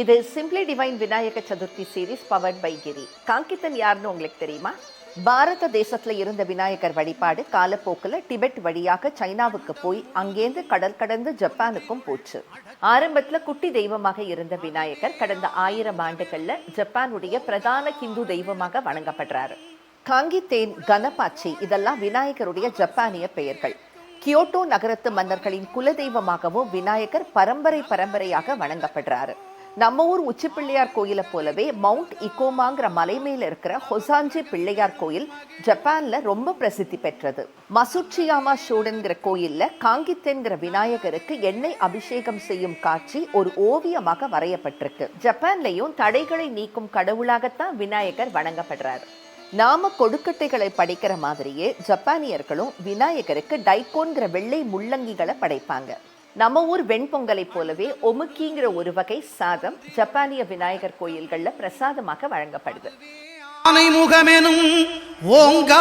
இது simply divine Vinayaka Chaturthi series powered by Giri காங்கித்தன் யாருன்னு உங்களுக்கு தெரியுமா? பாரத தேசத்துல இருந்த விநாயகர் வழிபாடு காலப்போக்கில் டிபெட் வழியாக சைனாவுக்கு போய் அங்கேருந்து கடல் கடந்து ஜப்பானுக்கும் போச்சு. ஆரம்பத்துல குட்டி தெய்வமாக இருந்த விநாயகர் கடந்த ஆயிரம் ஆண்டுகள்ல ஜப்பானுடைய பிரதான ஹிந்து தெய்வமாக வணங்கப்படுறாரு. காங்கித்தேன் கனபாச்சி இதெல்லாம் விநாயகருடைய ஜப்பானிய பெயர்கள். கியோட்டோ நகரத்து மன்னர்களின் குலதெய்வமாகவும் விநாயகர் பரம்பரை பரம்பரையாக வணங்கப்படுறாரு. நம்ம ஊர் உச்சி பிள்ளையார் கோயிலை போலவே மவுண்ட் இக்கோமாங்கிற மலை மேல இருக்கிற ஹொசாஞ்சி பிள்ளையார் கோயில் ஜப்பான்ல ரொம்ப பிரசித்தி பெற்றது. மசுட்சியாமா ஷோடன்கிற கோயில்ல காங்கித்தென்கிற விநாயகருக்கு எண்ணெய் அபிஷேகம் செய்யும் காட்சி ஒரு ஓவியமாக வரையப்பட்டிருக்கு. ஜப்பான்லயும் தடைகளை நீக்கும் கடவுளாகத்தான் விநாயகர் வணங்கப்படுறாரு. நாம கொடுக்கட்டைகளை படைக்கிற மாதிரியே ஜப்பானியர்களும் விநாயகருக்கு டைகோன்கிற வெள்ளை முள்ளங்கிகளை படைப்பாங்க. நம்ம ஊர் வெண்பொங்கலை போலவே ஒமுக்கிங்கிற ஒரு வகை சாதம் ஜப்பானிய விநாயகர் கோயில்கள்ல பிரசாதமாக வழங்கப்படுது. முகமெனும் ஓங்கா